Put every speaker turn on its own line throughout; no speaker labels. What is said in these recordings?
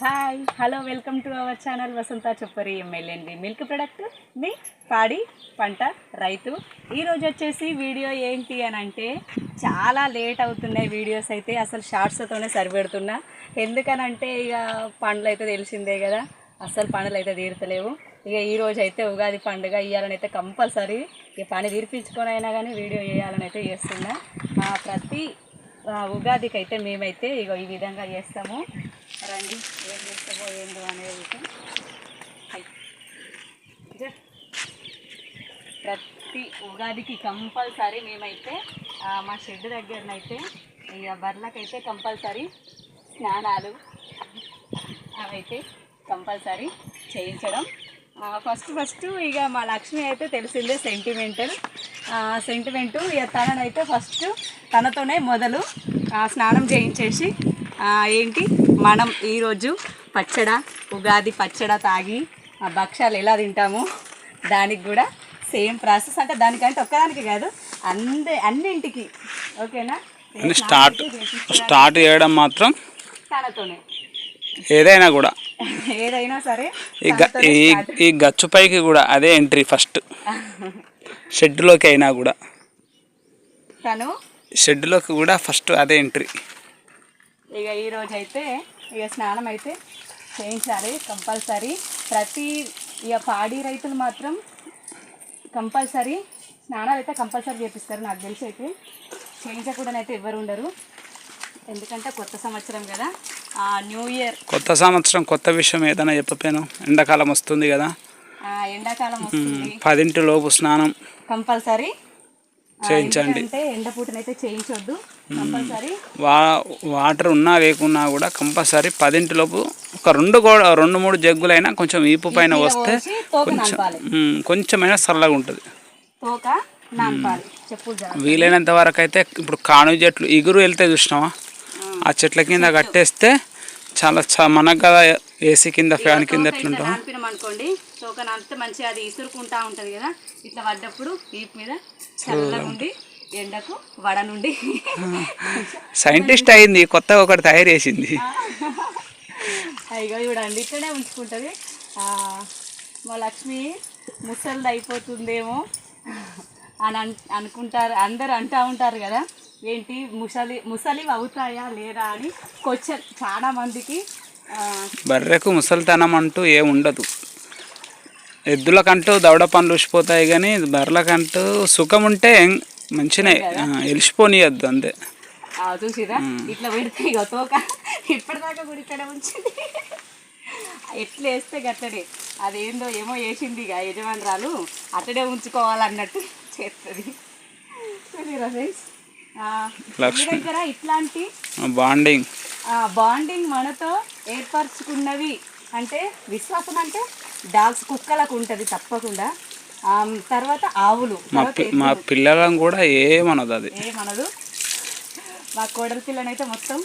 Hi hello welcome to our channel Vasantha Choppari MLA అండి milk product మీ పాడి పంట రైతు ఈరోజు వచ్చేసి వీడియో ఏంటి అని అంటే చాలా లేట్ అవుతున్నాయి వీడియోస్ అయితే అసలు షార్ట్స్తోనే సరిపెడుతున్నా. ఎందుకనంటే ఇక పండ్లు అయితే తెలిసిందే కదా అసలు పండ్లు అయితే తీరుతలేవు. ఇక ఈ రోజు అయితే ఉగాది పండుగ ఇవ్వాలని అయితే కంపల్సరీ ఇక పని తీర్పించుకొని అయినా కానీ వీడియో వేయాలని అయితే చేస్తున్నా ప్రతి ఉగాదికి అయితే మేమైతే ఇగో ఈ విధంగా చేస్తాము. రండి ఏం చేస్తామో అనేది ప్రతి ఉగాదికి కంపల్సరీ మేమైతే మా షెడ్ దగ్గరనైతే ఇక బర్లకైతే కంపల్సరీ స్నానాలు అవైతే కంపల్సరీ చేయించడం. ఫస్ట్ ఫస్ట్ ఇక మా లక్ష్మి అయితే తెలిసిందే సెంటిమెంటల్ సెంటిమెంటు ఇక తననైతే ఫస్ట్ తనతోనే మొదలు స్నానం చేయించేసి ఏంటి? మనం ఈరోజు పచ్చడ ఉగాది పచ్చడ తాగి ఆ భక్ష్యాలు ఎలా తింటామో దానికి కూడా సేమ్ ప్రాసెస్. అంటే దానికంటే ఒక్కదానికి కాదు అందే అన్నింటికి. ఓకేనా?
స్టార్ట్ స్టార్ట్ చేయడం మాత్రం
తనతోనే.
ఏదైనా కూడా.
ఏదైనా సరే.
ఈ గచ్చు పైకి కూడా అదే ఎంట్రీ ఫస్ట్. షెడ్లోకి అయినా కూడా.
తను?
షెడ్లోకి కూడా ఫస్ట్ అదే ఎంట్రీ.
ఇక ఈరోజు అయితే ఇక స్నానం అయితే చేయించాలి కంపల్సరీ. ప్రతి ఇక పాడి రైతులు మాత్రం కంపల్సరీ స్నానాలు అయితే కంపల్సరీ చేపిస్తారు. నాకు తెలిసి అయితే చేయించకూడనైతే ఎవరు ఉండరు. ఎందుకంటే కొత్త సంవత్సరం కదా. ఆ న్యూ ఇయర్
కొత్త సంవత్సరం కొత్త విషయం ఏదైనా చెప్పపోయాను ఎండాకాలం వస్తుంది కదా.
ఆ ఎండాకాలం
పదింటి లోపు స్నానం.
కంపల్సరీ
చేయించండి.
ఎండపూటనైతే చేయించొద్దు కంపల్సరీ.
వా వాటర్ ఉన్నా లేకున్నా కూడా కంపల్సరీ పదింటి లోపు ఒక రెండు కూడా రెండు మూడు జగ్గులైనా కొంచెం ఈపు పైన వస్తే కొంచెం కొంచెమైనా చల్లగా ఉంటుంది. వీలైనంత వరకు అయితే ఇప్పుడు కాను చెట్లు ఇగురు వెళ్తే చూసినావా? ఆ చెట్ల కింద కట్టేస్తే చాలా మనకు కదా ఏసీ కింద ఫ్యాన్ కింద ఎట్లుంటాం
తోక నానితే మంచిగా అది ఇసురుకుంటా ఉంటది కదా ఇట్లా పడ్డప్పుడు వీపు మీద చల్లగా ఉండి ఎండకు వడ నుండి.
సైంటిస్ట్ అయింది కొత్తగా ఒకటి తయారు చేసింది.
అయ్యో చూడండి ఇక్కడే ఉంచుకుంటుంది. మా లక్ష్మి ముసలిది అయిపోతుందేమో అని అన్ అనుకుంటారు అందరు అంటూ ఉంటారు కదా ఏంటి ముసలి ముసలి అవుతాయా లేదా అని క్వశ్చన్ చాలా మందికి ఆ,
బర్రెకు ముసలితనం అంటూ ఏం ఉండదు. ఎద్దులకంటూ దవడ పనులు ఊసిపోతాయి కానీ బర్రెలకంటూ సుఖం ఉంటే మంచినే. ఆ, ఎలిసిపోనియద్దు అంతే.
ఆ, చూసిరా ఇట్లా పెడితే ఇక తోక. ఇప్పటిదాకా కూడా ఇక్కడ ఉంచింది. ఎట్లా వేస్తే గట్లనే. అదేందో ఏమో వేసింది ఇక యజమానురాలు. అట్టడే ఉంచుకోవాలన్నట్టు చేస్తుంది. దగ్గర ఇట్లాంటి
బాండింగ్.
బాండింగ్ మనతో ఏర్పరచుకున్నవి అంటే విశ్వాసం అంటే డాగ్స్ కుక్కలకు ఉంటుంది తప్పకుండా. తర్వాత ఆవులు.
మా పిల్లలను కూడా ఏమనదు అది.
ఏమనదు మా కోడలి పిల్లనైతే మొత్తం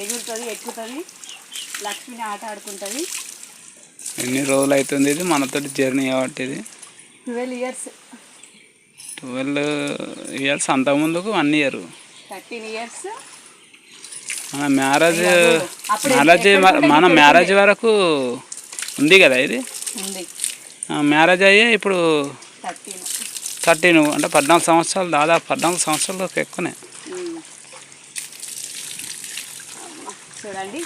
ఎగురుతుంది ఎక్కుతుంది. లక్ష్మిని ఆట ఆడుకుంటుంది.
ఎన్ని రోజులు అవుతుంది ఇది? మనతోటి జర్నీ కాబట్టి ఇది?
Twelve years.
ట్వెల్వ్ ఇయర్స్ అంతకుముందుకు వన్ ఇయర్.
Thirteen years.
మన మ్యారేజ్ మ్యారేజ్ మన మ్యారేజ్ వరకు ఉంది కదా ఇది?
ఉంది.
మ్యారేజ్ అయ్యే ఇప్పుడు
థర్టీన్.
అంటే పద్నాలుగు సంవత్సరాలు దాదాపు పద్నాలుగు సంవత్సరాలకు ఎక్కువనే.
చూడండి.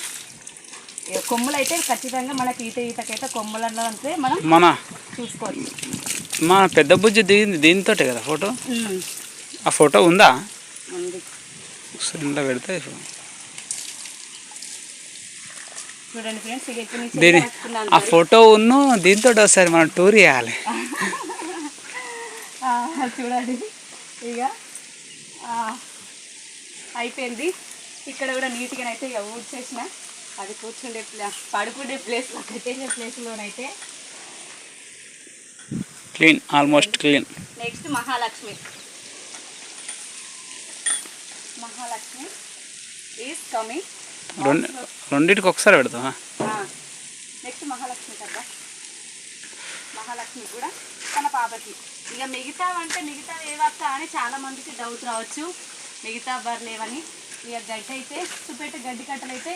కొమ్ములు అయితే ఖచ్చితంగా మనకి ఈత ఈతకైతే కొమ్ములలో అంటే మనం
మన
చూసుకోవచ్చు.
మన పెద్ద బుజ్జి దిగింది దీంతోటే కదా ఫోటో? ఆ ఫోటో ఉందా?
ఉంది.
ఇంట్లో పెడితే
చూడండి ఫ్రెండ్స్ ఇక
దీని ఆ ఫోటో ఉన్ను దీంతో ఒకసారి మనం టూర్ చేయాలి.
చూడండి. ఇక అయిపోయింది. ఇక్కడ కూడా నీట్గా అయితే ఇక ఊడ్చేసిన. అది కూర్చుండే ప్లే పడుకునే ప్లేస్లో కట్టేసే ప్లేస్లోనైతే
clean almost clean
next Mahalakshmi Mahalakshmi is coming
రెండు రెండింటికి ఒకసారి పెడతామా
నెక్స్ట్ మహాలక్ష్మి కదా. మహాలక్ష్మి కూడా తన పాపకి. ఇక మిగతా అంటే మిగతా ఏవక్క అని చాలా మందికి డౌట్ రావచ్చు. మిగతా బర్లేవని ఇక గడ్డి అయితే చూపెట్టే గడ్డి కట్టలు అయితే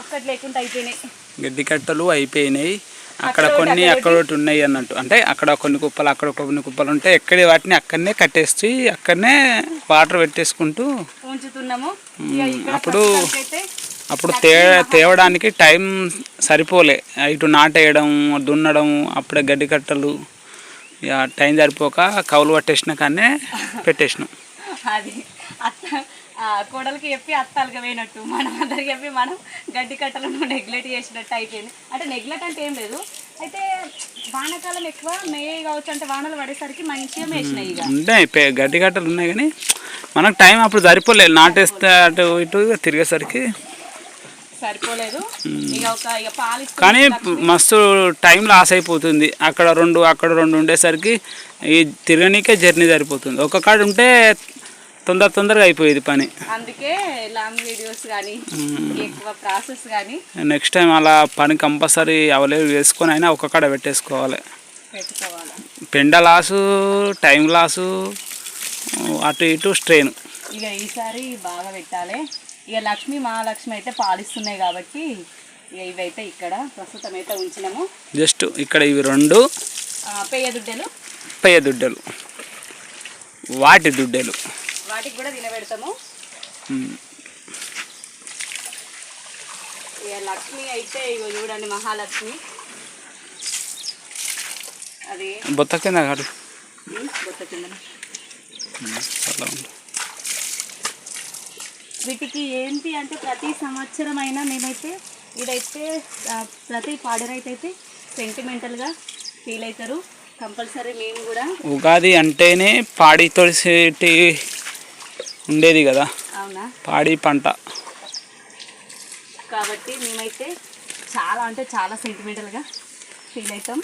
ఒక్కటి లేకుండా అయిపోయినాయి.
గడ్డి కట్టలు అయిపోయినాయి. అక్కడ కొన్ని
అక్కడ
ఒకటి. ఉన్నాయి అన్నట్టు. అంటే అక్కడ కొన్ని కుప్పలు అక్కడ కొన్ని కుప్పలు ఉంటే ఎక్కడి వాటిని అక్కడనే కట్టేసి అక్కడనే వాటర్ పెట్టేసుకుంటూ
ఉంచుతున్నాము.
అప్పుడు అప్పుడు తే తేవడానికి టైం సరిపోలే. ఇటు నాటేయడం దున్నడం అప్పుడే గడ్డి కట్టలు టైం సరిపోక కౌలు పట్టేసిన కానీ పెట్టేసినాం.
అది అత్త కోడలికి చెప్పి అత్తాలుగా పోయినట్టు. మనం అందరికి చెప్పి మనం గడ్డి కట్టలను నెగ్లెక్ట్ చేసినట్టు అయిపోయింది. అంటే నెగ్లెక్ట్ అంటే ఏం లేదు. అయితే వానాకాలం ఎక్కువ మే కావచ్చు అంటే వానలు పడేసరికి మంచిగా మేసినాయి
ఉంటాయి గడ్డి కట్టలు ఉన్నాయి కానీ మనకు టైం అప్పుడు సరిపోలేదు నాటేస్తే అటు ఇటు తిరిగేసరికి
సరిపోలేదు. ఇక ఒక ఇక పాలు
కానీ మస్తు టైం లాస్ అయిపోతుంది. అక్కడ రెండు అక్కడ రెండు ఉండేసరికి ఈ తిరగనీకే జర్నీ సరిపోతుంది. ఒక కాడ ఉంటే తొందర తొందరగా అయిపోయేది పని.
అందుకే లాంగ్ వీడియోస్ కానీ ఎక్కువ ప్రాసెస్ కానీ
నెక్స్ట్ టైం అలా పని కంపల్సరీ అవైలబుల్ వేసుకొని అయినా ఒక కాడ పెట్టేసుకోవాలి.
పెట్టుకోవాలి?
పెండ లాసు టైం లాసు అటు ఇటు స్ట్రెయిన్
ఇక ఈసారి బాగా పెట్టాలి. ఇక లక్ష్మి మహాలక్ష్మి అయితే పాలిస్తున్నాయి కాబట్టి ఇక ఇవైతే ఇక్కడ ప్రస్తుతం అయితే ఉంచినాము.
జస్ట్ ఇక్కడ ఇవి రెండు
పెయ్య దుడ్డలు.
పెయ్య దుడ్డలు. వాటి దుడ్డలు.
వాటికి కూడా తినబెడతాము. ఇక లక్ష్మి అయితే ఇగో చూడండి మహాలక్ష్మి. అది
బొత్త కింద కాదు.
బొత్త కింద. వీటికి ఏంటి అంటే ప్రతి సంవత్సరం అయినా మేమైతే ఇదైతే ఆ, ప్రతి పాడరైతే అయితే సెంటిమెంటల్గా ఫీల్ అవుతారు. కంపల్సరీ మేము కూడా
ఉగాది అంటేనే పాడి తొలిసేటి ఉండేది కదా.
అవునా?
పాడి పంట.
కాబట్టి మేమైతే చాలా అంటే చాలా సెంటిమెంటల్గా ఫీల్ అవుతాం.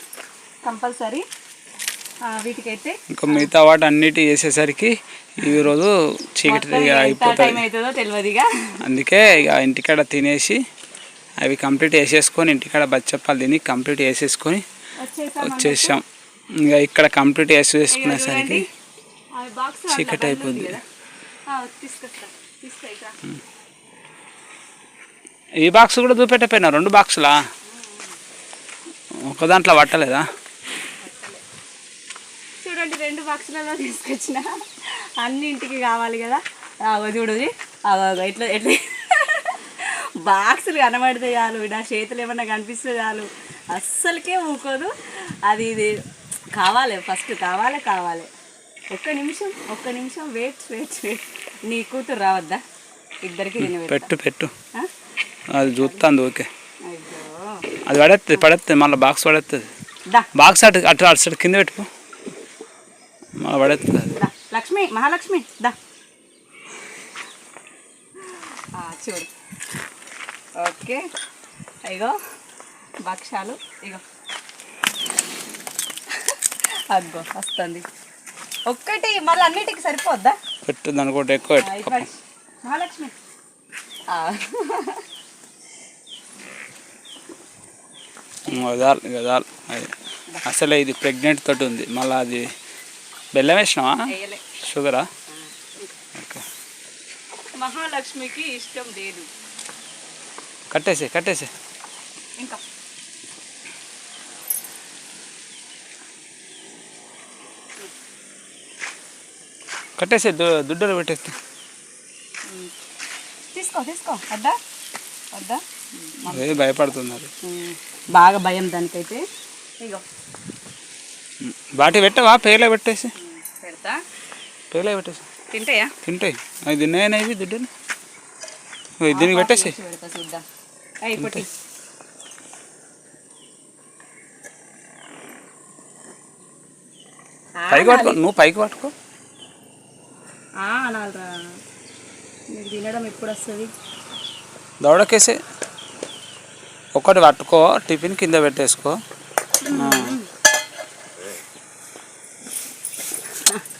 కంపల్సరీ వీటికైతే
ఇంకా మిగతా వాటి అన్నిటి వేసేసరికి ఈ రోజు చీకటి అయిపోతుంది అందుకే ఇక ఇంటికాడ తినేసి అవి కంప్లీట్ వేసేసుకొని ఇంటికాడ బచ్చప్పాలు తిని కంప్లీట్ వేసేసుకొని
వచ్చేసాం
ఇక ఇక్కడ కంప్లీట్ వేసేసుకునేసరికి చీకటి అయిపోద్ది. ఈ బాక్స్ కూడా చూపెట్టపోయినా? రెండు బాక్సులా ఒక దాంట్లో పట్టలేదా?
రెండు బాక్సులలో తీసుకొచ్చిన. అన్ని ఇంటికి కావాలి కదా. ఆగో చూడు ఆగో ఆగో ఎట్లా ఎట్లా. బాక్సులు కనబడితే చాలు. నా చేతులు ఏమన్నా కనిపిస్తే చాలు. అస్సలకే ఊకోదు. అది ఇది కావాలి ఫస్ట్ కావాలి కావాలి. ఒక్క నిమిషం ఒక్క నిమిషం వెయిట్ వెయిట్ వెయిట్ నీ కూతురు రావద్దా? ఇద్దరికి
పెట్టు పెట్టు? అది చూస్తాను ఓకే. అది పడేస్తుంది పడేస్తుంది మళ్ళీ బాక్స్ పడేస్తుంది బాక్స్ అటు అటు అటు సైడ్ కింద పెట్టుకో. మళ్ళీ పడేస్తుంది.
లక్ష్మి మహాలక్ష్మి దా. చూడు. ఓకే. ఇగో భక్షాలు ఇగో. అగ్గో వస్తుంది. ఒక్కటి మళ్ళీ అన్నిటికి సరిపోద్దా?
పెట్టు దాని కూడా ఎక్కువ.
మహాలక్ష్మి.
గదాలు గదాలు అసలే ఇది ప్రెగ్నెంట్ తోటి ఉంది. మళ్ళీ అది బెల్లం వేసినావా? షుగరా?
మహాలక్ష్మికి ఇష్టం లేదు.
కట్టేసి కట్టేసి.
ఇంకా.
కట్టేసి దుడ్డలు పెట్టేస్తే.
తీసుకో తీసుకో. వద్దా? వద్దా?
భయపడుతున్నారు.
బాగా భయం దానికైతే. ఇగో.
బాటి పెట్టవా? పేలే పెట్టేసి.
పెడతా.
పేలే పెట్టేసి.
తింటాయా?
తింటాయి. అవి తిన్నాయనా ఇవి ఇవి దీనికి పెట్టేసి. పైకి పట్టుకో. నువ్వు పైకి పట్టుకో.
తినడం ఎప్పుడు వస్తుంది
దౌడకేసే ఒకటి పట్టుకో టిఫిన్ కింద పెట్టేసుకో.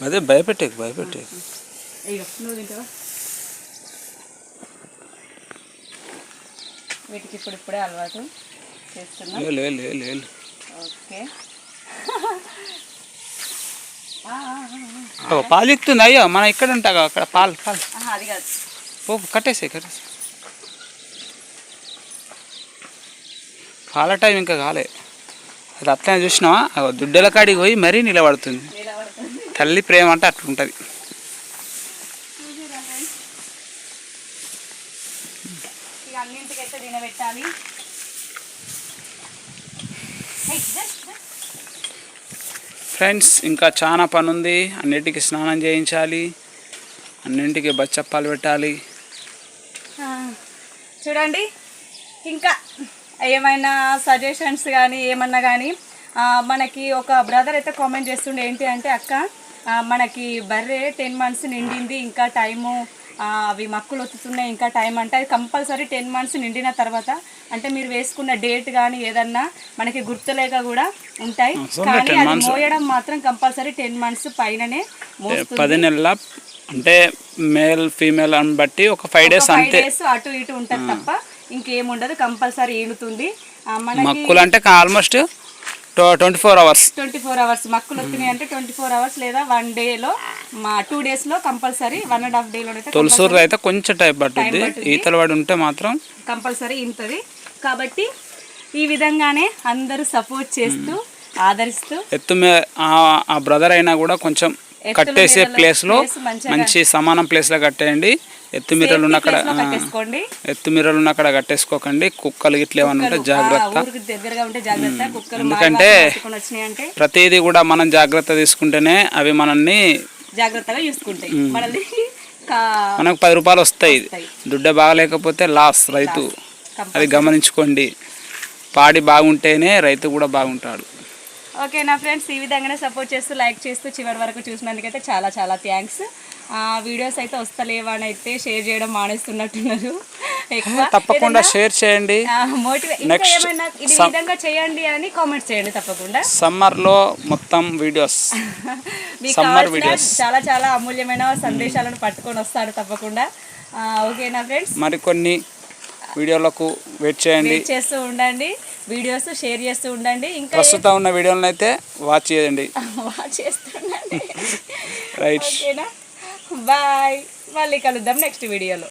అదే భయపెట్టే భయపెట్టే
ఇగో నువ్వు తింటావా? వీటికి ఇప్పుడు ఇప్పుడే అలవాటు చేస్తున్నా. ఓకే.
పాలు ఎక్కుతుంది అయ్యో మనం ఇక్కడ ఉంటాగా అక్కడ పాలు పాలు.
అది కాదు.
ఓ కట్టేసే కట్టేసి పాల టైం ఇంకా కాలే. అది అట్లనే చూసినావా? దుడ్డల కాడికి పోయి మరీ నిలబడుతుంది. తల్లి ప్రేమ అంటే అట్లుంటుంది.
అన్నింటికైతే తినబెట్టాలి.
ఫ్రెండ్స్ ఇంకా చాలా పని ఉంది అన్నిటికీ స్నానం చేయించాలి. అన్నింటికి బచ్చప్పాలు పెట్టాలి.
చూడండి. ఇంకా ఏమైనా సజెషన్స్ కానీ ఏమన్నా కానీ మనకి ఒక బ్రదర్ అయితే కామెంట్ చేస్తుండే ఏంటి అంటే అక్క మనకి బర్రె టెన్ మంత్స్ నిండింది ఇంకా టైము అవి మక్కులు వస్తున్నాయి ఇంకా టైం అంటే. అది కంపల్సరీ టెన్ మంత్స్ నిండిన తర్వాత అంటే మీరు వేసుకున్న డేట్ కానీ ఏదన్నా మనకి గుర్తులేక కూడా ఉంటాయి. కానీ
10
అది. మోయడం మాత్రం కంపల్సరీ టెన్ మంత్స్ పైననే
పది నెలల అంటే మేల్ ఫీమేల్ అని బట్టి ఒక ఫైవ్ డేస్ అంతే.
డేస్ అటు ఇటు ఉంటుంది తప్ప ఇంకేముండదు కంపల్సరీ మనకి
మక్కులు అంటే almost twenty four hours.
Twenty four hours. మక్కులు వచ్చినాయి అంటే ట్వంటీ ఫోర్ అవర్స్ లేదా వన్ డేలో మా టూ డేస్లో కంపల్సరీ వన్ అండ్ హాఫ్ డేలో
తొలసూరు అయితే కొంచెం టైం పట్టుద్ది. ఈతలు పడి ఉంటే మాత్రం
కంపల్సరీ ఇంతది కాబట్టి ఈ విధంగానే అందరూ సపోర్ట్ చేస్తూ ఆదరిస్తూ
ఎత్తు ఆ- బ్రదర్ అయినా కూడా కొంచెం కట్టేసే
place మంచిగా
మంచి సమానం ప్లేస్లో కట్టేయండి. ఎత్తు మీరలు ఉన్న అక్కడ
place లో కట్టేసుకోండి.
ఎత్తు మీరలు ఉన్న అక్కడ కట్టేసుకోకండి. కుక్కలు గిట్ల ఏమన్నా ఉంటే జాగ్రత్త. ఎందుకంటే ప్రతిదీ కూడా మనం జాగ్రత్త తీసుకుంటేనే అవి మనల్ని
జాగ్రత్తగా చూసుకుంటాయి
మనకు పది రూపాయలు వస్తాయి. దుడ్డ బాగలేకపోతే లాస్ రైతు. అది గమనించుకోండి. పాడి బాగుంటేనే రైతు కూడా బాగుంటాడు.
ఓకే నా ఫ్రెండ్స్ ఈ విధంగానే సపోర్ట్ చేస్తూ లైక్ చేస్తూ చివరి వరకు చూసినందుకైతే చాలా చాలా థ్యాంక్స్. వీడియోస్ అయితే వస్తలేవా అని అయితే షేర్ చేయడం మానేస్తున్నట్టున్నారు.
తప్పకుండా షేర్ చేయండి.
ఇది విధంగా చేయండి అని కామెంట్స్ చేయండి తప్పకుండా.
సమ్మర్లో మొత్తం వీడియోస్.
కావాల్సిన
videos.
చాలా చాలా అమూల్యమైన సందేశాలను పట్టుకొని వస్తాడు తప్పకుండా. ఓకేనా ఫ్రెండ్స్?
మరికొన్ని వీడియోలకు వెయిట్ చేయండి.
చేస్తూ ఉండండి. వీడియోస్ షేర్ చేస్తూ ఉండండి. ఇంకా
ప్రస్తుతం ఉన్న వీడియోలను అయితే వాచ్ చేయండి.
వాచ్ చేస్తుండండి
రైట్
ఓకేనా? బాయ్ మళ్ళీ కలుద్దాం నెక్స్ట్ వీడియోలో.